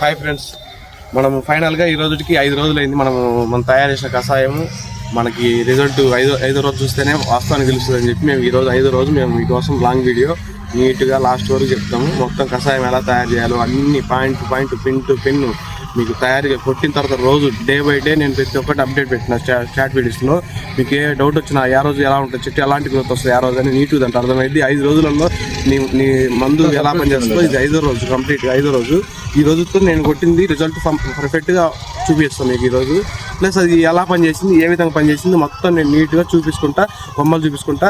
Hi friends మనం ఫైనల్గా ఈ రోజుకి ఐదు రోజులైంది. మనం మనం తయారు చేసిన కషాయము మనకి రిజల్ట్ ఐదో ఐదో రోజు చూస్తేనే వాస్తవానికి తెలుస్తుంది అని చెప్పి మేము ఈ రోజు ఐదో రోజు మేము మీకోసం లాంగ్ వీడియో నీట్గా లాస్ట్ వరకు చెప్తాము. మొత్తం కషాయం ఎలా తయారు చేయాలో అన్ని point point pin to pin మీకు తయారు కొట్టిన తర్వాత రోజు డే బై డే నేను ప్రతి ఒక్కటి అప్డేట్ పెట్టిన చాట్ వీడియోస్లో. మీకు ఏ డౌట్ వచ్చినా ఆ రోజు ఎలా ఉంటుంది చెట్టు ఎలాంటి గ్రోత్ వస్తుంది ఆ రోజు అని నీట్ దాంట్లో అర్థమైంది. ఐదు రోజులలో నీ నీ మందు ఎలా పనిచేస్తుందో ఇది ఐదో రోజు కంప్లీట్గా ఐదో రోజు. ఈ రోజుతో నేను కొట్టింది రిజల్ట్ పర్ఫెక్ట్గా చూపిస్తాను మీకు ఈరోజు. ప్లస్ అది ఎలా పనిచేసింది ఏ విధంగా పనిచేసింది మొత్తం నేను నీట్గా చూపించుకుంటా బొమ్మలు చూపించుకుంటా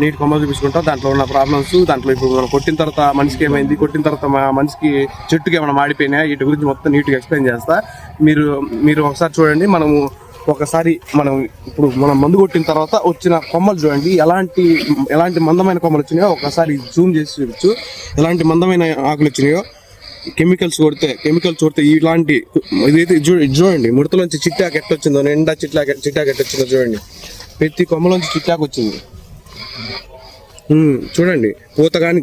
నీటి కొమ్మలు చూపించుకుంటా. దాంట్లో ఉన్న ప్రాబ్లమ్స్ దాంట్లో ఇప్పుడు మనం కొట్టిన తర్వాత మనిషికి ఏమైంది? కొట్టిన తర్వాత మా మనిషికి చెట్టుకి ఏమైనా మాడిపోయినాయా? వీటి గురించి మొత్తం నీట్గా ఎక్స్ప్లెయిన్ చేస్తా. మీరు మీరు ఒకసారి చూడండి. మనము ఒకసారి మనం ఇప్పుడు మనం మందు కొట్టిన తర్వాత వచ్చిన కొమ్మలు చూడండి. ఎలాంటి ఎలాంటి మందమైన కొమ్మలు వచ్చినాయో ఒకసారి జూమ్ చేసి చూపించు. ఎలాంటి మందమైన ఆకులు వచ్చినాయో కెమికల్స్ కొడితే కెమికల్స్ కొడితే ఇలాంటి ఇదైతే చూడండి. ముడతలోంచి చిట్టాకెట్ ఎట్ట వచ్చిందో నిండా చిట్టాకు చిట్టాకు ఎట్ట వచ్చిందో చూడండి. ప్రతి కొమ్మలోంచి చిట్టాకు వచ్చింది. చూడండి. పూత కానీ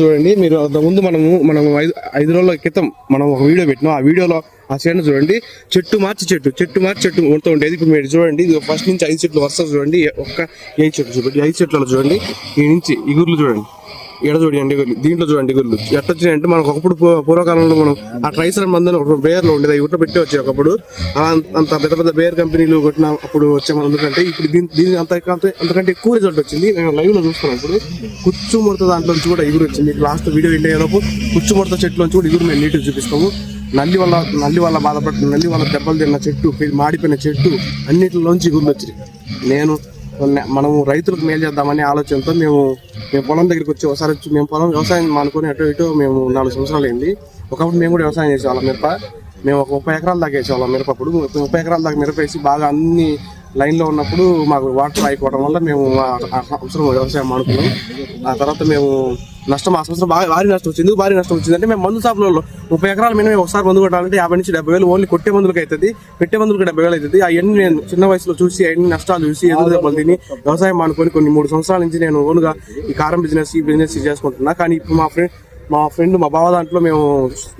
చూడండి. మీరు అంతకుముందు మనము మనం ఐదు ఐదు రోజుల క్రితం మనం ఒక వీడియో పెట్టినాం. ఆ వీడియోలో ఆ చీరను చూడండి. చెట్టు మార్చి చెట్టు చెట్టు మార్చి చెట్టు ఉంటూ ఉండేది. ఇప్పుడు మీరు చూడండి ఇది ఫస్ట్ నుంచి ఐదు చెట్లు వరుస చూడండి. ఒక్క ఐదు చెట్లు చూడండి ఐదు చెట్లలో చూడండి. ఈ నుంచి ఇగుర్లు చూడండి. ఎడ చూడండి ఇగుర్లు దీంట్లో చూడండి గుళ్ళు ఎట్ట వచ్చినాయంటే మనకు ఒకప్పుడు పూ- పూర్వకాలంలో మనం ఆ ట్రైసర్ మందని ఒక బేర్లో ఉండేది అవి ఉట్ట పెట్టి వచ్చాయి ఒకప్పుడు. అంత- అంత పెద్ద పెద్ద బేర్ కంపెనీలు కొట్టిన అప్పుడు వచ్చే మనం ఎందుకంటే ఇప్పుడు దీని దీని అంత అంతకంటే ఎక్కువ రిజల్ట్ వచ్చింది. నేను లైవ్లో చూస్తున్నాను ఇప్పుడు. కుచ్చు ముడత దాంట్లో నుంచి కూడా ఎగురు వచ్చింది. లాస్ట్ వీడియో ఎండ్ అయ్యేలోపు కుచ్చు ముడత చెట్టు నుంచి కూడా ఎగురు మేము నీట్గా చూపిస్తాము. నల్లి వల్ల నల్లి వల్ల బాధపడుతుంది నల్లి వల్ల దెబ్బలు తిన్న చెట్టు మాడిపోయిన చెట్టు అన్నిటిలోంచి ఎగురులు వచ్చింది నేను మనం మనము రైతులకు మేలు చేద్దామనే ఆలోచనతో మేము మేము పొలం దగ్గరికి వచ్చి ఒకసారి వచ్చి మేము పొలం వ్యవసాయం అనుకుని అటు ఇటు మేము నాలుగు సంవత్సరాలు అయింది. ఒకప్పుడు మేము కూడా వ్యవసాయం చేసేవాళ్ళం మిరప. మేము ఒక ముప్పై ఎకరాల దాకా వేసేవాళ్ళం మిరప అప్పుడు. ముప్పై ఎకరాల దాకా మిరప వేసి బాగా అన్ని లైన్లో ఉన్నప్పుడు మాకు వాటర్ అయిపోవడం వల్ల మేము అవసరం వ్యవసాయం అనుకున్నాం. ఆ తర్వాత మేము నష్టం ఆ సంవత్సరం బాగా భారీ నష్టం వచ్చింది. భారీ నష్టం వచ్చింది అంటే మేము మందు షాపులలో ముప్పై ఎకరాల మీద ఒకసారి మందు కొట్టాలంటే యాభై నుంచి డెబ్బై వేలు ఓన్లీ కొట్టే మందులకు అవుతుంది. పెట్టే మందులకు డెబ్బై వేలు అవుతుంది. అవన్నీ నేను చిన్న వయసులో చూసి అవన్నీ నష్టాలు చూసి ఎదురు దెబ్బలు తిని వ్యవసాయం మానుకొని కొన్ని మూడు సంవత్సరాల నుంచి నేను ఓన్గా ఈ కారం బిజినెస్ ఈ బిజినెస్ చేసుకుంటున్నా. కానీ ఇప్పుడు మా ఫ్రెండ్ మా ఫ్రెండ్ మా బావ దాంట్లో మేము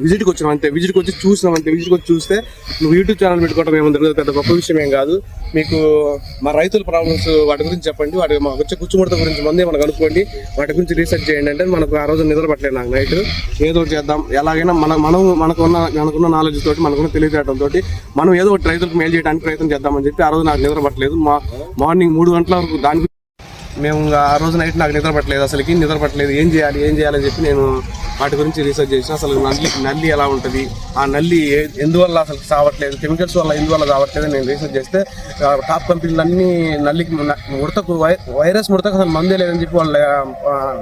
విజిట్కి వచ్చినాం అంతే. విజిట్కి వచ్చి చూసినాం అంతే. విజిట్కి వచ్చి చూస్తే నువ్వు యూట్యూబ్ ఛానల్ పెట్టుకోవడం ఏమో తెలియదు పెద్ద గొప్ప విషయం ఏం కాదు. మీకు మా రైతుల ప్రాబ్లమ్స్ వాటి గురించి చెప్పండి. వాటి మాకు వచ్చే కూర్చుముడత గురించి ముందే మనకు కనుక్కోండి. వాటి గురించి రీసెర్చ్ చేయండి అంటే మనకు ఆ రోజు నిద్ర పట్టలేదు నాకు నైట్ ఏదో ఒకటి చేద్దాం. ఎలాగైనా మన మనం మనకున్న మనకున్న నాలెడ్జ్ తోటి మనకున్న తెలివితేటం మనం ఏదో ఒకటి రైతులకు మేలు చేయడానికి ప్రయత్నం చేద్దామని చెప్పి ఆ రోజు నాకు నిద్ర పట్టలేదు. మా మార్నింగ్ మూడు గంటల వరకు దాని గురించి మేము ఆ రోజు నైట్ నాకు నిద్ర పట్టలేదు అసలుకి. నిద్ర పట్టలేదు. ఏం చేయాలి? ఏం చేయాలని చెప్పి నేను వాటి గురించి రీసెర్చ్ చేసిన. అసలు నల్లి నల్లి ఎలా ఉంటుంది? ఆ నల్లి ఎందువల్ల అసలు సావట్లేదు కెమికల్స్ వల్ల ఎందువల్ల సావట్లేదు నేను రీసెర్చ్ చేస్తే టాప్ కంపెనీలు అన్నీ నల్లికి ముడతకు వై- వైరస్ ముడతకు అసలు మందే లేదని చెప్పి వాళ్ళు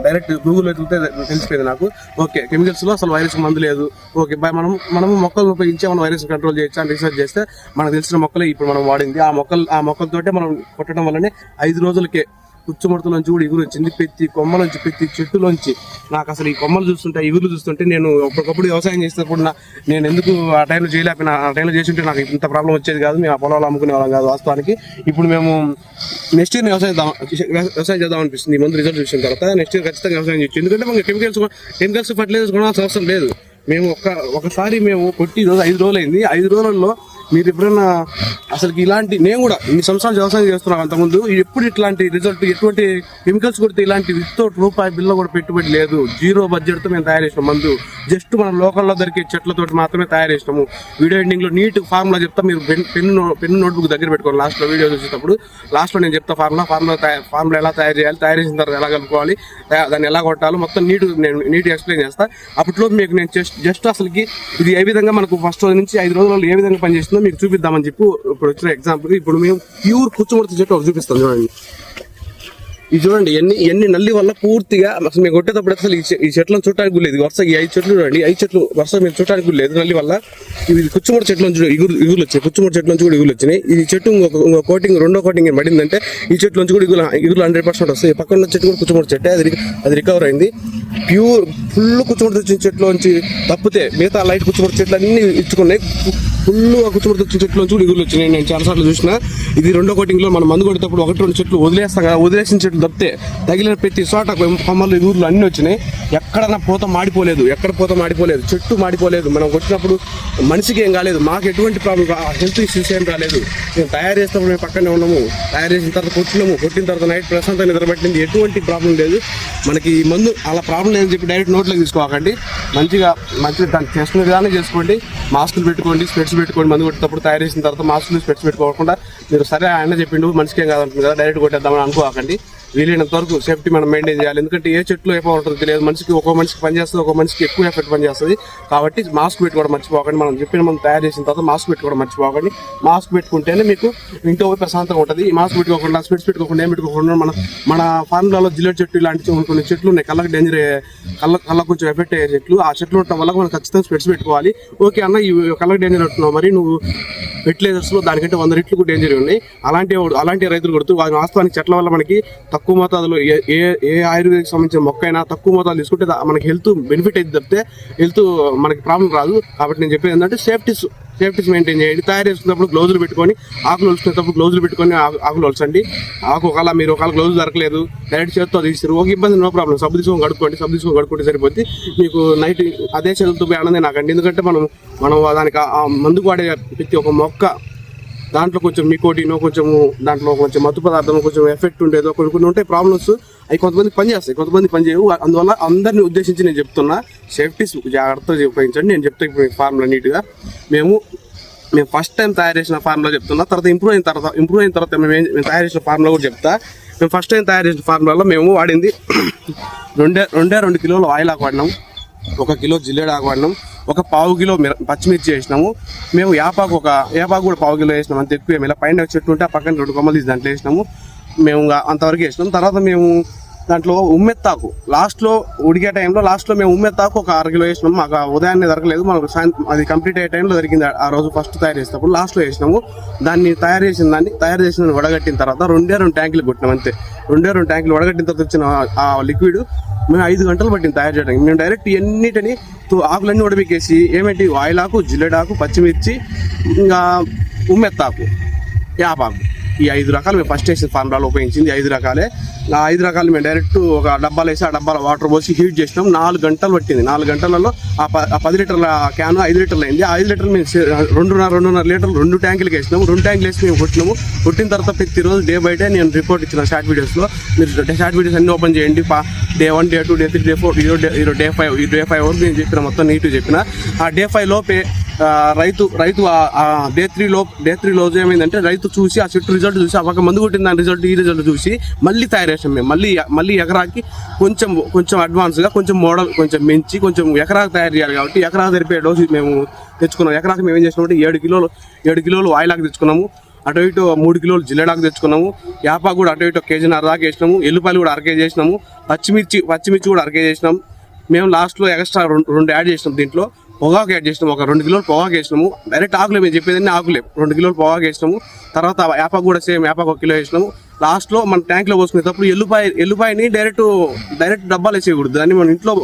డైరెక్ట్ గూగుల్ వెతికితే తెలిసిపోయింది నాకు. ఓకే కెమికల్స్లో అసలు వైరస్ మందు లేదు. ఓకే బై మనం మనం మొక్కలు ఉపయోగించి మనం వైరస్ కంట్రోల్ చేయొచ్చు అని రీసెర్చ్ చేస్తే మనకు తెలిసిన మొక్కలే ఇప్పుడు మనం వాడింది. ఆ మొక్కలు ఆ మొక్కలతోటే మనం కొట్టడం వల్లనే ఐదు రోజులకే నుంచి కూడా ఎగురు వచ్చింది. ప్రతి కొమ్మలోంచి ప్రతి చెట్టులోంచి నాకు అసలు ఈ కొమ్మలు చూస్తుంటే ఎగురు చూస్తుంటే నేను ఒకప్పుడు వ్యవసాయం చేసినప్పుడు నేను ఎందుకు ఆ టైంలో చేయలేకపోయినా ఆ టైంలో చేస్తుంటే నాకు ఇంత ప్రాబ్లం వచ్చేది కాదు. మేము ఆ పొలాలు అమ్ముకునే వాళ్ళం కాదు వాస్తవానికి. ఇప్పుడు మేము నెక్స్ట్ ఇయర్ వ్యవసాయం వ్యవసాయం చేద్దాం అనిపిస్తుంది. ముందు రిజల్ట్ చూసిన తర్వాత నెక్స్ట్ ఇయర్ ఖచ్చితంగా వ్యవసాయం చేయొచ్చు. ఎందుకంటే మనకి కెమికల్స్ కెమికల్స్ ఫర్టిలైజర్స్ కొనాల్సిన అవసరం లేదు. మేము ఒక్క ఒకసారి మేము కొట్టి రోజు ఐదు రోజులు అయింది ఐదు రోజులలో మీరు ఎప్పుడన్నా అసలు ఇలాంటి నేను కూడా ఇన్ని సంవత్సరాలు వ్యవసాయం చేస్తున్నాను అంతకుముందు. ఎప్పుడు ఇట్లాంటి రిజల్ట్ ఎటువంటి కెమికల్స్ కొడితే ఇలాంటి వితౌట్ రూపాయి బిల్ల కూడా పెట్టుబడి లేదు. జీరో బడ్జెట్తో మేము తయారు చేసిన మందు. జస్ట్ మన లోకల్లో దొరికే చెట్లతోటి మాత్రమే తయారు చేసినాము. వీడియో ఎండింగ్లో నీట్ ఫార్ములా చెప్తా మీరు పెన్ పెన్ను పెన్ను నోట్బుక్ దగ్గర పెట్టుకోండి. లాస్ట్లో వీడియో చూసేటప్పుడు లాస్ట్లో నేను చెప్తా ఫార్ములా ఫార్ములా ఫార్ములా ఎలా తయారు చేయాలి తయారు చేసిన తర్వాత ఎలా కలుపుకోవాలి దాన్ని ఎలా కొట్టాలో మొత్తం నీట్ నేను నీట్ ఎక్స్ప్లెయిన్ చేస్తా. అప్పట్లో మీకు నేను జస్ట్ జస్ట్ అసలుకి ఇది ఏ విధంగా మనకు ఫస్ట్ రోజు నుంచి ఐదు రోజులలో ఏ విధంగా పనిచేస్తుంది మీకు చూపిద్దామని చెప్పి ఇప్పుడు వచ్చిన ఎగ్జాంపుల్ ఇప్పుడు మేము ప్యూర్ కూర్చోబడి చెట్టు ఒకటి చూపిస్తాం చూడండి. ఇది చూడండి ఎన్ని ఎన్ని నల్లి వల్ల పూర్తిగా అసలు మేము కొట్టేటప్పుడు అసలు ఈ చెట్లను చూడటానికి లేదు. వరుస ఈ ఐదు చెట్లు చూడండి ఐదు చెట్లు వరుస మేము చూడటానికి కూడా లేదు. నల్లి వల్ల ఇది కుచ్చుమూడి చెట్ల నుంచి ఇగురు వచ్చాయి. కుచ్చుమూడి చెట్ల నుంచి కూడా ఇగులు వచ్చినాయి. ఈ చెట్టు ఇంకొక కోటింగ్ రెండో కోటింగ్ పడిందంటే ఈ చెట్ల నుంచి కూడా ఇగులు ఇగులు హండ్రెడ్ పర్సెంట్ వస్తాయి. పక్కన ఉన్న చెట్టు కూడా కుచ్చుమూడి చెట్టే. అది అది రికవర్ అయింది. ప్యూర్ ఫుల్ కుచ్చుమూడి వచ్చిన చెట్లు నుంచి తప్పితే మిగతా లైట్ కుచ్చుమూడి చెట్లు అన్ని ఇచ్చుకున్నాయి. ఫుల్ కుచ్చుమూడి వచ్చిన చెట్ల నుంచి కూడా ఇగులు వచ్చినాయి. నేను చాలా సార్లు చూసిన ఇది రెండో కోటింగ్లో మనం మందు కొట్టేటప్పుడు ఒకటి రెండు చెట్లు వదిలేస్తాం కదా. వదిలేసిన చెట్లు చెట్లు తప్పితే తగిలిన ప్రతి చోట కొమ్మలు ఊర్లు అన్నీ వచ్చినాయి. ఎక్కడన్నా పూత మాడిపోలేదు. ఎక్కడ పూత మాడిపోలేదు. చెట్టు మాడిపోలేదు. మనం వచ్చినప్పుడు మనిషికి ఏం కాలేదు. మాకు ఎటువంటి ప్రాబ్లం హెల్త్ ఇష్యూస్ ఏం రాలేదు. మేము తయారు చేసినప్పుడు మేము పక్కనే ఉన్నాము. తయారు చేసిన తర్వాత కొట్టినాము. కొట్టిన తర్వాత నైట్ ప్రశాంతంగా నిద్రపట్టింది. ఎటువంటి ప్రాబ్లం లేదు. మనకి ఈ మందు అలా ప్రాబ్లం లేదని చెప్పి డైరెక్ట్ నోట్లోకి తీసుకోకండి మంచిగా మంచిగా దాన్ని చేసుకునే విధానం చేసుకోండి. మాస్కులు పెట్టుకోండి స్పెట్స్ పెట్టుకోండి. మందు కొట్టేటప్పుడు తయారు చేసిన తర్వాత మాస్కులు స్పెట్స్ పెట్టుకోకుండా మీరు సరే ఆయన చెప్పిండు మనిషికి ఏం కాదంటుంది కదా డైరెక్ట్ కొట్టేద్దామని అనుకోకండి. వీలైనంత వరకు సేఫ్టీ మనం మెయింటైన్ చేయాలి. ఎందుకంటే ఏ చెట్లు ఎక్కువ ఉంటుందో తెలియదు. మనిషికి ఒక మనిషికి పనిచేస్తుంది ఒక మనిషికి ఎక్కువ ఎఫెక్ట్ పని చేస్తుంది. కాబట్టి మాస్క్ పెట్టుకోవడం మర్చిపోకండి. మనం చెప్పిన మనం తయారు చేసిన తర్వాత మాస్క్ పెట్టుకోవడం మర్చిపోకండి. మాస్క్ పెట్టుకుంటేనే మీకు ఇంట్లో ప్రశాంతంగా ఉంటుంది. ఈ మాస్క్ పెట్టుకోకుండా స్పెట్స్ పెట్టుకోకుండా ఏం పెట్టుకోకుండా మన మన ఫార్మ్లలో జిల్లెట్ చెట్టు ఇలాంటి కొన్ని కొన్ని చెట్లు ఉన్నాయి. కళ్ళకి డేంజర్ కళ్ళ కళ్ళకు కొంచెం ఎఫెక్ట్ అయ్యే చెట్లు. ఆ చెట్లు ఉండటం వల్ల మనం ఖచ్చితంగా స్పెట్స్ పెట్టుకోవాలి. ఓకే అన్న ఈ కళ్ళకి డేంజర్ అంటున్నావు మరి? నువ్వు ఫెర్టిలైజర్స్లో దానికంటే వంద రెట్లు కూడా డేంజర్ ఉన్నాయి. అలాంటి అలాంటి రైతులు కొడుతూ వారి వాస్తవానికి చెట్ల వల్ల మనకి తక్కువ మోతాదులో ఏ ఏ ఏ ఆయుర్వేదికి సంబంధించిన మొక్క అయినా తక్కువ మోతాదు తీసుకుంటే మనకి హెల్త్ బెనిఫిట్ అయితే తప్పితే హెల్త్ మనకి ప్రాబ్లం రాదు. కాబట్టి నేను చెప్పేది ఏంటంటే సేఫ్టీస్ సేఫ్టీస్ మెయింటైన్ చేయండి. తయారు చేసుకున్నప్పుడు గ్లౌజులు పెట్టుకొని ఆకులు వలుచుకునేటప్పుడు గ్లౌజులు పెట్టుకొని ఆకులు ఒలచండి ఆకు ఒకవేళ మీరు ఒకవేళ గ్లౌజ్ దొరకలేదు డైరెక్ట్ చేతితో తీస్తారు ఒక ఇబ్బంది నో ప్రాబ్లం. సబ్బు తీసుకొని కడుక్కోండి. సబ్బు తీసుకొని కడుక్కుంటే సరిపోద్ది. మీకు నైట్ అదే చేతులతో పోయి ఆనందే నాకండి. ఎందుకంటే మనం మనం దానికి ఆ- మందుకు వాడే ప్రతి ఒక మొక్క దాంట్లో కొంచెం మికోటినో కొంచెం దాంట్లో కొంచెం మత్తు పదార్థం కొంచెం ఎఫెక్ట్ ఉండేదో కొన్ని కొన్ని ఉంటాయి ప్రాబ్లమ్స్ అవి కొంతమంది పని చేస్తాయి కొంతమంది పని చేయవు అందువల్ల అందరిని ఉద్దేశించి నేను చెప్తున్నా సేఫ్టీస్ జాగ్రత్తగా ఉపయోగించండి. నేను చెప్తే ఫార్ములా నీట్గా. మేము మేము ఫస్ట్ టైం తయారు చేసిన ఫార్ములా చెప్తున్నా తర్వాత ఇంప్రూవ్ అయిన తర్వాత ఇంప్రూవ్ అయిన తర్వాత మేము మేము తయారు చేసిన ఫార్ములా కూడా చెప్తా. మేము ఫస్ట్ టైం తయారు చేసిన ఫార్ములాలో మేము వాడింది రెండే రెండే రెండు కిలోలు ఆయిల్ ఆకు వాడినాం. ఒక కిలో జిల్లేడు ఆకువాడినాం ఒక పావు కిలో మిర- పచ్చిమిర్చి వేసినాము. మేము యాపాకు ఒక యాపాకు కూడా పావు కిలో వేసినాం అంత ఎక్కువ ఇలా పైన ఒక చెట్టు ఉంటే ఆ పక్కన రెండు కొమ్మలు తీసి దాంట్లో వేసినాము. మేము అంతవరకు వేసినాం. తర్వాత మేము దాంట్లో ఉమ్మెత్తాకు. లాస్ట్లో ఉడికే టైంలో లాస్ట్లో మేము ఉమ్మెత్తాకు ఒక అర కిలో వేసినాము మాకు ఉదయాన్నే దొరకలేదు. మనకు సాయంత్రం అది కంప్లీట్ అయ్యే టైంలో దొరికింది. ఆ- రోజు ఫస్ట్ తయారు చేసినప్పుడు లాస్ట్లో వేసినాము. దాన్ని తయారు చేసిన దాన్ని తయారు చేసిన వడగట్టిన తర్వాత రెండే రెండు ట్యాంకులు కొట్టినాం అంతే. రెండే రెండు ట్యాంకులు వడగట్టిన తర్వాత వచ్చిన ఆ- లిక్విడ్ మేము ఐదు గంటలు పట్టింది తయారు చేయడానికి. మేము డైరెక్ట్ ఎన్నిటిని తో- ఆకులన్నీ ఉడబెక్కేసి ఏమిటి? ఆయిలాకు జిల్లెడాకు పచ్చిమిర్చి ఇంకా ఉమ్మెత్తాకు యాపాకు. ఈ ఐదు రకాలు మేము ఫస్ట్ వేసిన ఫార్ములాలో ఉపయోగించింది. ఐదు రకాలే. ఆ ఐదు రకాలు మేము డైరెక్ట్ ఒక డబ్బాలు వేసి ఆ డబ్బాలో వాటర్ పోసి హీట్ చేసినాం. నాలుగు గంటలు పట్టింది. నాలుగు గంటలలో ఆ పది లీటర్ల క్యాన్ ఐదు లీటర్లు అయింది. ఐదు లీటర్లు మేము రెండున్నర రెండున్నర లీటర్లు రెండు ట్యాంకులకి వేసినాము. రెండు ట్యాంకులు వేసి మేము కొట్టినాము. కొట్టిన తర్వాత ప్రతిరోజు డే బై డే నేను రిపోర్ట్ ఇచ్చిన షార్ట్ వీడియోస్లో మీరు షార్ట్ వీడియోస్ అన్ని ఓపెన్ చేయండి. Day one day two day three day four ఈరోజు డే డే ఫైవ్ ఈ డే ఫైవ్ వరకు నేను చెప్పిన మొత్తం నీట్గా చెప్పిన. ఆ డే ఫైవ్ లోపే రైతు రైతు డే త్రీలో డే త్రీ రోజు ఏమైందంటే రైతు చూసి ఆ చెట్టు రిజల్ట్ చూసి ఆ పక్క మందు కొట్టిన దాని రిజల్ట్ ఈ రిజల్ట్ చూసి మళ్ళీ తయారు చేసాం మేము. మళ్ళీ మళ్ళీ ఎకరాకి కొంచెం కొంచెం అడ్వాన్స్గా కొంచెం మోడల్ కొంచెం మించి కొంచెం ఎకరాకు తయారు చేయాలి కాబట్టి ఎకరాకు సరిపోయే డోసు మేము తెచ్చుకున్నాం. ఎకరాకి మేము ఏం చేసినామంటే ఏడు కిలోలు ఏడు కిలోలు ఆయిలాకు తెచ్చుకున్నాము. అటు ఇటు మూడు కిలోలు జిల్లెడాకు తెచ్చుకున్నాము. యాపా కూడా అటు ఇటు ఒక కేజీ అరదాకా వేసినాము. ఎల్లుపాయలు కూడా అరకేజీ చేసినాము పచ్చిమిర్చి పచ్చిమిర్చి కూడా అరకేజీ చేసినాము మేము లాస్ట్లో ఎక్స్ట్రా రెండు రెండు యాడ్ చేసినాం దీంట్లో. పొగాకు యాడ్ చేసినాము ఒక రెండు కిలోలు పొగాకు వేసినాము. డైరెక్ట్ ఆకులే మేము చెప్పేది ఆకులే. రెండు కిలోలు పొగాకు వేసినాము. తర్వాత యాప కూడా సేమ్ యాపకు ఒక కిలో వేసినాము. లాస్ట్లో మన ట్యాంక్లో పోసుకునేటప్పుడు ఎల్లుపాయ ఎల్లుపాయని డైరెక్ట్ డైరెక్ట్ డబ్బాలు వేసేయకూడదు. దాన్ని మన ఇంట్లో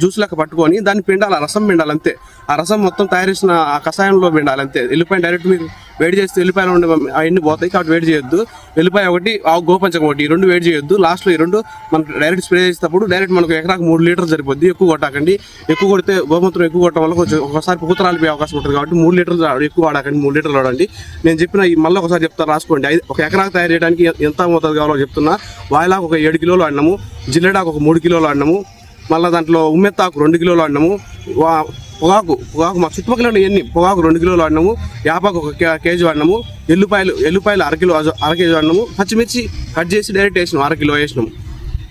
జ్యూస్ లెక్క పట్టుకొని దాన్ని పిండాలి ఆ రసం పిండాలి అంతే. ఆ రసం మొత్తం తయారు చేసిన ఆ కషాయంలో పిండాలి అంతే. ఎల్లిపాయ డైరెక్ట్ మీరు వేడి చేస్తే ఎల్లిపాయలు ఉండే అవన్నీ పోతాయి కాబట్టి వేడి చేయొద్దు. ఎల్లిపాయ ఒకటి ఆ గోపంచకం ఒకటి ఈ రెండు వేడి చేయొద్దు. లాస్ట్లో ఈ రెండు మనం డైరెక్ట్ స్ప్రే చేసేటప్పుడు డైరెక్ట్ మనకు ఎకరాకు మూడు లీటర్లు సరిపోద్ది. ఎక్కువ కొట్టకండి. ఎక్కువ కొడితే గోమూత్రం ఎక్కువ కొట్టడం వల్ల కొంచెం ఒకసారి పూతరాలు పోయే అవకాశం ఉంటుంది కాబట్టి మూడు లీటర్లు ఎక్కువ వాడకండి మూడు లీటర్లు వాడండి. నేను చెప్పిన ఈ మళ్ళీ ఒకసారి చెప్తా రాసుకోండి. ఒక ఎకరాకు తయారు చేయడానికి ఎంత మోతాదు కావాలో చెప్తున్నా. వాయిలాకు ఒక ఏడు కిలోలు అన్నము జిల్లెడాకు ఒక మూడు కిలోలు అన్నము మళ్ళీ దాంట్లో ఉమ్మెత్తాకు రెండు కిలోలు అన్నము వా- పొగాకు పొగాకు మా చుట్టుపక్కల ఉన్న ఎన్ని పొగాకు రెండు కిలోలు అన్నము యాపాకు ఒక కేజీ అన్నము ఎల్లుపాయలు ఎల్లుపాయలు అరకిలో అరకేజీ అర కేజీ పచ్చిమిర్చి కట్ చేసి డైరెక్ట్ వేసినాం అర కిలో వేసినాము.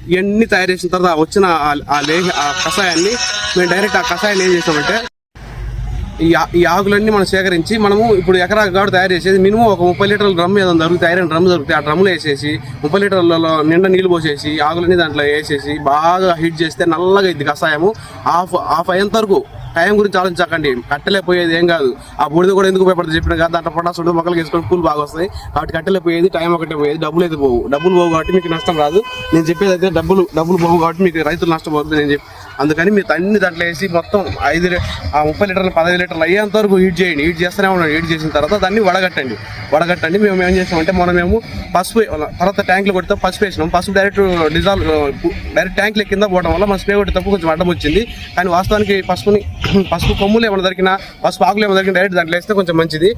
ఇవన్నీ తయారు చేసిన తర్వాత వచ్చిన ఆ- ఆ ఆ కషాయాన్ని మేము డైరెక్ట్ ఆ కషాయాన్ని ఏం చేసామంటే ఈ ఈ ఆకులన్నీ మనం సేకరించి మనము ఇప్పుడు ఎకరా కాబట్టి తయారు చేసేది మినిమం ఒక ముప్పై లీటర్ల డ్రమ్ ఏదైనా దొరుకుతాయి ఐరన్ డ్రమ్ దొరుకుతాయి. ఆ డ్రమ్లు వేసేసి ముప్పై లీటర్లలో నిండా నీళ్ళు పోసేసి ఆకులన్నీ దాంట్లో వేసేసి బాగా హీట్ చేస్తే నల్లగా ఇది కషాయము. హాఫ్ హాఫ్ అయ్యేంత వరకు టైం గురించి ఆలోచించకండి. కట్టలేకపోయేది ఏం కాదు. ఆ బూడిద కూడా ఎందుకు ఉపయోగపడుతుంది చెప్పిన కదా దాంట్లో పొటాస్ ఉంటుంది మొక్కలు వేసుకొని పూలు బాగా వస్తాయి. కాబట్టి కట్టలేకపోయేది టైం ఒకటే పోయేది డబ్బులు అయితే పోవు. డబ్బులు పోవు కాబట్టి మీకు నష్టం రాదు. నేను చెప్పేది అయితే డబ్బులు డబ్బులు పోవు కాబట్టి మీకు రైతులు నష్టపోతుంది నేను చెప్పి అందుకని మీరు అన్ని దాంట్లో వేసి మొత్తం ఐదు ఆ ముప్పై లీటర్లు పదహైదు లీటర్లు అయ్యేంత వరకు హీట్ చేయండి. హీట్ చేస్తూనే ఉండండి. హీట్ చేసిన తర్వాత దాన్ని వడగట్టండి. వడగట్టండి. మేము ఏం చేసామంటే మనం మేము పసుపు తర్వాత ట్యాంకులు కొడితే పసుపు వేసినాం. పసుపు డైరెక్ట్ డిజాల్వ్ డైరెక్ట్ ట్యాంక్లో కింద పోవడం వల్ల మన స్ప్రే కొట్టి తప్పు కొంచెం అడ్డం వచ్చింది. కానీ వాస్తవానికి పసుపుని పసుపు కొమ్ములు ఏమైనా దొరికినా పసుపు ఆకులు ఏమైనా దొరికినా డైరెక్ట్ దాంట్లో వేస్తే కొంచెం మంచిది.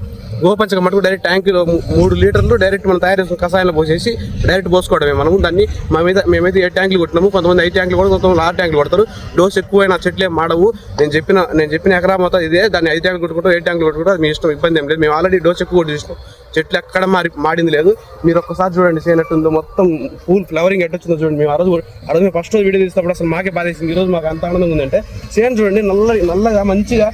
గోపంచక మటుకు డైరెక్ట్ ట్యాంకులో మూడు లీటర్లు డైరెక్ట్ మనం తయారు చేసిన కషాయంలో పోసేసి డైరెక్ట్ పోసుకోవడమే. మనము దాన్ని మా మీద మేమైతే ఏ ట్యాంకులు కొట్టినాము. కొంతమంది ఐదు ట్యాంకులు కూడా కొంతమంది ఆరు ట్యాంకులు కొడతారు. డోస్ ఎక్కువైనా చెట్లే మాడవు. నేను చెప్పిన నేను చెప్పిన ఎకరా మొత్తం ఇదే. దాన్ని ఐదు ట్యాంకులు కొట్టుకుంటాం ఏ ట్యాంకులు కొట్టుకుంటూ మీ ఇష్టం ఇబ్బంది ఏం లేదు. మేము ఆల్రెడీ డోస్ ఎక్కువ కొట్టేసినాం చెట్లు ఎక్కడ మారి మాడింది లేదు. మీరు ఒక్కసారి చూడండి చేయనట్టుందో మొత్తం పూల్ ఫ్లవరింగ్ ఎట్టొచ్చిందో చూడండి. మేము ఆ రోజు ఆ రోజు మేము ఫస్ట్ రోజు వీడియో తీసినప్పుడు అసలు మాకే బాధేసింది. ఈ రోజు మాకు అంత ఆనందంగా ఉందంటే సేమ్ చూడండి. నల్ల నల్లగా మంచిగా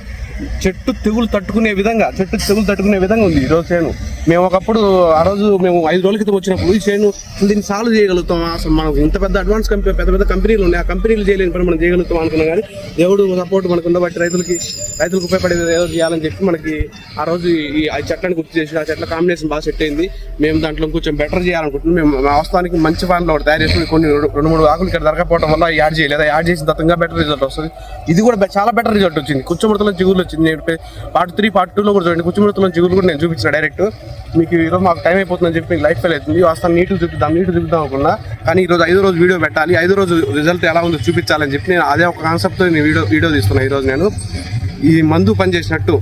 చెట్టు తెగులు తట్టుకునే విధంగా చెట్టు తెగులు తట్టుకునే విధంగా ఉంది ఈరోజు చేను. మేము ఒకప్పుడు ఆ రోజు మేము ఐదు రోజుల క్రితం వచ్చినప్పుడు ఈ చేను దీన్ని సాల్వ్ చేయగలుగుతాం అసలు మనం ఇంత పెద్ద అడ్వాన్స్ కంపెనీ పెద్ద పెద్ద కంపెనీలు ఉన్నాయి. ఆ కంపెనీలు చేయలేని పని మనం చేయగలుగుతాం అనుకున్నాం కానీ దేవుడు సపోర్ట్ మనకు ఉండబట్టి రైతులకి రైతులకు ఉపయోగపడేది ఏదో చేయాలని చెప్పి మనకి ఆ రోజు ఈ ఆ చెట్లను గుర్తు చేసి ఆ చెట్ల కాంబినేషన్ బాగా సెట్ అయింది. మేము దాంట్లో కొంచెం బెటర్ చేయాలనుకుంటున్నాం. మేము మా వాస్తవానికి మంచి ఫాన్లో ఒకటి తయారు చేసుకుని కొన్ని రెండు రెండు మూడు ఆకులు ఇక్కడ దొరకపోవడం వల్ల యాడ్ చేయలేదు. యాడ్ చేసిన తత్వంగా బెటర్ రిజల్ట్ వస్తుంది. ఇది కూడా చాలా బెటర్ రిజల్ట్ వచ్చింది. కుచ్చమృతలో చిగురులు వచ్చింది. నేను పార్ట్ త్రీ పార్ట్ టూలో కూడా చూడండి. కుచ్చమృతలో జిగులు కూడా నేను చూపించిన డైరెక్ట్ మీకు ఈరోజు మాకు టైం అయిపోతుందని చెప్పి మీకు లైఫ్ ఫెయిల్ అవుతుంది. వాస్తవం నీటు చూపిద్దాం నీటు చూపిద్దాం అనుకున్నా. కానీ ఈరోజు ఐదో రోజు వీడియో పెట్టాలి. ఐదో రోజు రిజల్ట్ ఎలా ఉందో చూపించాలని చెప్పి నేను అదే ఒక కాన్సెప్ట్తో నేను వీడియో వీడియో తీస్తున్నా ఈరోజు నేను. ఈ మందు పనిచేసినట్టు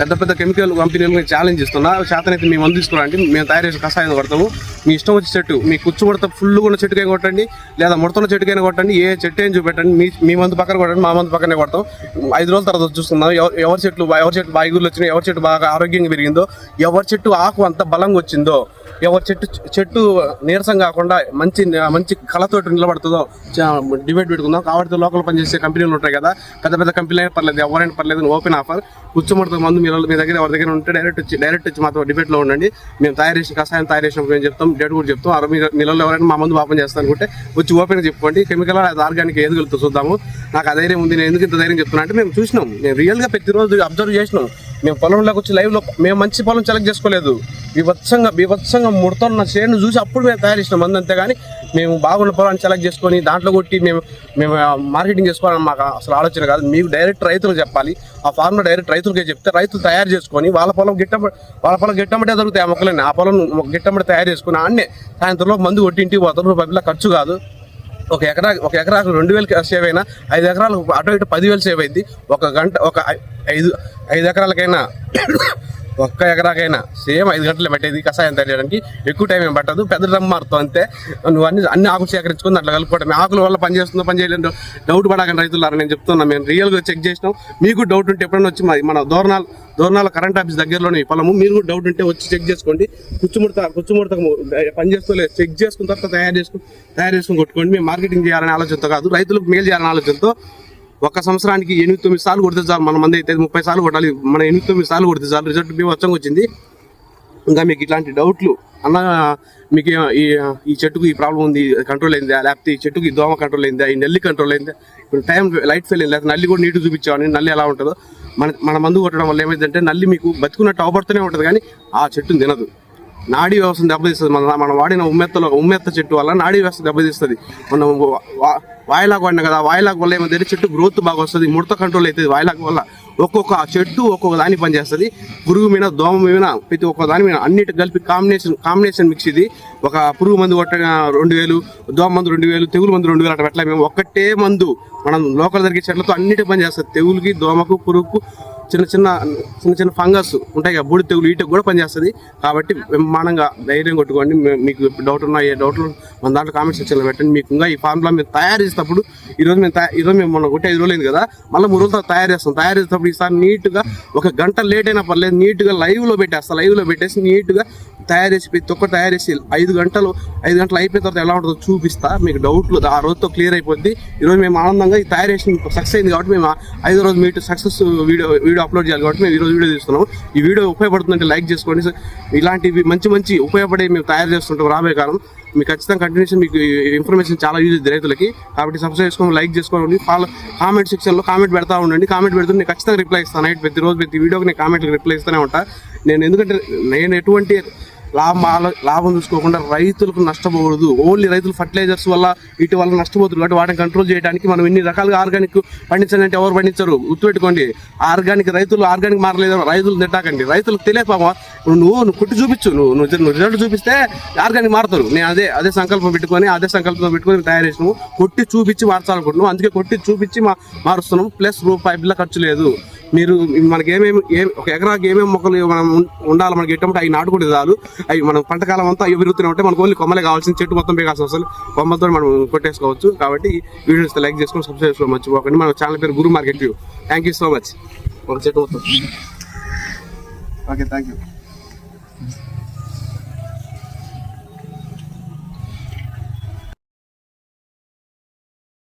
పెద్ద పెద్ద కెమికల్ కంపెనీలు ఛాలెంజ్ ఇస్తున్నా శాతనైతే మీ మందు మేము తయారు చేసిన కషాయం కొడతాము. మీ ఇష్టం వచ్చే చెట్టు మీ కుచ్చు ముడత ఫుల్ ఉన్న చెట్టుకే కొట్టండి. లేదా ముడతన్న చెట్టుకైనా కొట్టండి. ఏ చెట్టు ఏం చూపెట్టండి. మీ మీ మందు పక్కన కొట్టండి. మా మందు పక్కనే కొడతాం. ఐదు రోజుల తర్వాత చూస్తున్నాం. ఎవ- ఎవరి చెట్లు బా- ఎవరి చెట్లు బాగా ఎగురులు వచ్చినాయి. ఎవరి చెట్టు బాగా ఆరోగ్యంగా పెరిగిందో ఎవరి చెట్టు ఆకు అంత బలంగా వచ్చిందో ఎవరి చెట్టు చెట్టు నీరసం కాకుండా మంచి మంచి కళతోటి నిలబడుతుందో డిబేట్ పెట్టుకుందాం కాబట్టి లోకల్ పనిచేసే కంపెనీలు ఉంటాయి కదా. పెద్ద పెద్ద కంపెనీలు అయినా పర్లేదు ఎవరైనా పర్లేదు ఓపెన్ ఆఫర్. కూర్చోమడత మందు మీరు మీ దగ్గర ఎవరి దగ్గర ఉంటే డైరెక్ట్ వచ్చి డైరెక్ట్ వచ్చి మాతో డిబేట్లో ఉండండి. మేము తయారు చేసిన కషాయం తయారు చేసిన మేము చెప్తాం డేట్ కూడా చెప్తాం. అరవై మీ ఎవరైనా మా మందు ఓపెన్ చేస్తాను అనుకుంటే వచ్చి ఓపెన్ చెప్పుకోండి. కెమికల్ అది ఆర్గానిక్ ఏది కలుగుతుందో చూద్దాము. నాకు ఆ ధైర్యం ఉంది నేను ఎందుకు ఇంత ధైర్యం చెప్తున్నా అంటే మేము చూసినాం. నేను రియల్గా ప్రతిరోజు అబ్జర్వ్ చేసినాం. మేము పొలంలోకి వచ్చి లైవ్లో మేము మంచి పొలం సెలెక్ట్ చేసుకోలేదు. వివత్సంగా వివత్సంగా ముడతన్న చేను చూసి అప్పుడు మేము తయారు చేసిన మంది అంతేగాని మేము బాగున్న పొలాన్ని సెలెక్ట్ చేసుకొని దాంట్లో కొట్టి మేము మేము మార్కెటింగ్ చేసుకోవాలని మాకు అసలు ఆలోచన కాదు. మీకు డైరెక్ట్ రైతులకు చెప్పాలి. ఆ ఫార్మర్ డైరెక్ట్ రైతులకే చెప్తే రైతులు తయారు చేసుకొని వాళ్ళ పొలం గిట్ట వాళ్ళ పొలం గిట్టమటే దొరుకుతాయి ఆ మొక్కలని ఆ పొలం గిట్టమటే తయారు చేసుకుని ఆడనే సాయంత్రంలో మందు కొట్టి ఇంటికి పోతారు. రూపాయల ఖర్చు కాదు. ఒక ఎకరా ఒక ఎకరాకు రెండు వేలు సేవ్ అయినా ఐదు ఎకరాలు అటు ఇటు పదివేలు సేవ్ అయింది. ఒక గంట ఒక ఐదు ఐదు ఎకరాలకైనా ఒక్క ఎకరాకైనా సేమ్ ఐదు గంటలు పెట్టేది కషాయం తయారు ఎక్కువ టైం ఏం పట్టదు. పెద్ద డ్రమ్ మారుతావు అంతే. నువ్వు అన్ని అన్ని ఆకులు సేకరించుకుని అట్లా కలుపుకోవడం ఆకుల వల్ల పని చేస్తుందో పని చేయలేదు డౌట్ పడకండి రైతులారా నేను చెప్తున్నా. మేము రియల్గా చెక్ చేసినాం. మీకు డౌట్ ఉంటే ఎప్పుడైనా వచ్చి మరి మన దోరణాలు దోరణాల కరెంట్ ఆఫీస్ దగ్గరలోనే పొలము మీరు కూడా డౌట్ ఉంటే వచ్చి చెక్ చేసుకోండి. కుచ్చుముడత కుచ్చుముడత పని చేసుకోలేదు చెక్ చేసుకున్న తర్వాత తయారు చేసుకుని తయారు చేసుకుని కొట్టుకోండి. మేము మార్కెటింగ్ చేయాలనే ఆలోచనతో కాదు రైతులకు మేలు చేయాలనే ఆలోచనతో ఒక సంవత్సరానికి ఎనిమిది తొమ్మిది సార్లు కొడితే చాలు. మన మంది అయితే ముప్పై సార్లు కొట్టాలి. మన ఎనిమిది తొమ్మిది సార్లు కొడితే చాలు. రిజల్ట్ మేము వచ్చంగా వచ్చింది. ఇంకా మీకు ఇట్లాంటి డౌట్లు అన్న మీకు ఈ ఈ చెట్టుకు ఈ ప్రాబ్లం ఉంది కంట్రోల్ అయిందా? లేకపోతే ఈ చెట్టుకు ఈ దోమ కంట్రోల్ అయిందా? ఈ నల్లి కంట్రోల్ అయిందా? ఇప్పుడు టైం లైట్ ఫెయిల్ అయింది. లేకపోతే నల్లి కూడా నీటు చూపించామని నల్లి ఎలా ఉంటుందో. మన మన మందు కొట్టడం వల్ల ఏమైందంటే నల్లి మీకు బతుకున్నట్టు అవపడుతూనే ఉంటుంది కానీ ఆ చెట్టుని తినదు. నాడీ వ్యవస్థను దెబ్బతీస్తుంది. మన మనం వాడిన ఉమ్మెత్తలో ఉమ్మెత్త చెట్టు వల్ల నాడీ వ్యవస్థ దెబ్బతీస్తుంది. మనం వా- వాయిలాగ్ వాడిన కదా వాయిలాగ్ వల్ల ఏమైతే చెట్టు గ్రోత్ బాగా వస్తుంది ముడత కంట్రోల్ అవుతుంది వాయిలాగ్ వల్ల ఒక్కొక్క చెట్టు ఒక్కొక్క దాని పనిచేస్తుంది పురుగు మీద దోమ మీద ప్రతి ఒక్క దాని మీద అన్నిటి కలిపి కాంబినేషన్ కాంబినేషన్ మిక్స్ ఇది. ఒక పురుగు మందు కొట్టిన రెండు వేలు దోమ మందు రెండు వేలు తెగులు మందు రెండు వేలు అట్లా పెట్టలేము. ఒక్కటే మందు మనం లోకల్ దొరికే చెట్లతో అన్నిటి పనిచేస్తుంది తెగులుకి దోమకు పురుగుకు చిన్న చిన్న చిన్న చిన్న ఫంగస్ ఉంటాయి కదా బూడి తెగులు ఈటకు కూడా పనిచేస్తుంది. కాబట్టి బ్రహ్మాండంగా ధైర్యం కొట్టుకోండి. మీకు డౌట్ ఉన్నా ఏ డౌట్లు మన దాంట్లో కామెంట్ సెక్షన్లో పెట్టండి. మీకు ఇంకా ఈ ఫార్ములా మేము తయారు చేసేటప్పుడు ఈరోజు మేము ఈరోజు మేము మొన్న కొట్టి ఐదు రోజులు కదా మళ్ళీ మూడు రోజులు తయారు చేస్తాం. తయారు చేసేటప్పుడు ఈసారి నీట్గా ఒక గంట లేట్ అయినా పర్లేదు నీట్గా లైవ్లో పెట్టేస్తాం. లైవ్లో పెట్టేసి నీట్గా తయారు చేసి ప్రతి ఒక్కటి తయారు చేసి ఐదు గంటలు ఐదు గంటలు అయిపోయిన తర్వాత ఎలా ఉంటుందో చూపిస్తా. మీకు డౌట్లు ఆ రోజుతో క్లియర్ అయిపోద్ది. ఈరోజు మేము ఆనందంగా ఈ తయారు చేసి సక్సెస్ అయింది కాబట్టి మేము ఐదు రోజు meet success video video upload చేయాలి కాబట్టి మేము ఈరోజు వీడియో తీస్తున్నాం ఈ వీడియో ఉపయోగపడుతుందంటే లైక్ చేసుకోండి. ఇలాంటివి మంచి మంచి ఉపయోగపడే మేము తయారు చేస్తుంటాం రాబోయే కాలం. మీకు ఖచ్చితంగా కంటిన్యూషన్ మీకు ఇన్ఫర్మేషన్ చాలా యూజ్ అవుతుంది రైతులకి. కాబట్టి సబ్స్క్రైబ్ చేసుకోండి లైక్ చేసుకోండి. ఫాలో కామెంట్ సెక్షన్లో కామెంట్ పెడతా ఉండండి. కామెంట్ పెడుతూ నేను ఖచ్చితంగా రిప్లై ఇస్తాను. నైట్ ప్రతి రోజు ప్రతి వీడియోకి నేను కామెంట్కి రిప్లై ఇస్తూనే ఉంటాను నేను ఎందుకంటే నేను ఎటువంటి లాభం లాభం చూసుకోకుండా రైతులకు నష్టపోకూడదు. ఓన్లీ రైతులు ఫర్టిలైజర్స్ వల్ల వీటి వల్ల నష్టపోతున్నారు. కాబట్టి వాటిని కంట్రోల్ చేయడానికి మనం ఎన్ని రకాలుగా ఆర్గానిక్ పండించాలంటే ఎవరు పండించరు? గుర్తుపెట్టుకోండి. ఆర్గానిక్ రైతులు ఆర్గానిక్ మారలేదు రైతులు తిట్టాకండి రైతులకు తెలియదు పాపం. నువ్వు నువ్వు కొట్టి చూపించు. నువ్వు నువ్వు నువ్వు రిజల్ట్ చూపిస్తే ఆర్గానిక్ మారుతారు. నేను అదే అదే సంకల్పం పెట్టుకొని అదే సంకల్పం పెట్టుకొని తయారు చేసినాము కొట్టి చూపించి మార్చాలనుకుంటున్నాం అందుకే కొట్టి చూపించి మా మారుస్తున్నాం. ప్లస్ రూపాయి బిల్ల ఖర్చు లేదు. మీరు మనకి ఏమేమి ఏమి ఒక ఎకరాకి ఏమేమి మొక్కలు మనం ఉండాలి మనకి ఎటువంటి అవి నాటుకుంటే చాలు అవి మనం పంటకాలం అంతా అవి విరుగుతూనే ఉంటే మనకు ఓన్లీ కొమ్మలే కావాల్సిన చెట్టు మొత్తం పేకాల్సిన అవసరం కొమ్మలతో మనం కొట్టేసుకోవచ్చు. కాబట్టి వీడియోస్ లైక్ చేసుకొని సబ్స్క్రైబ్ చేసుకోవడం మర్చిపోకండి. మన ఛానల్ పేరు Guru market view. Thank you so much ఒక చెట్టు మొత్తం. Okay thank you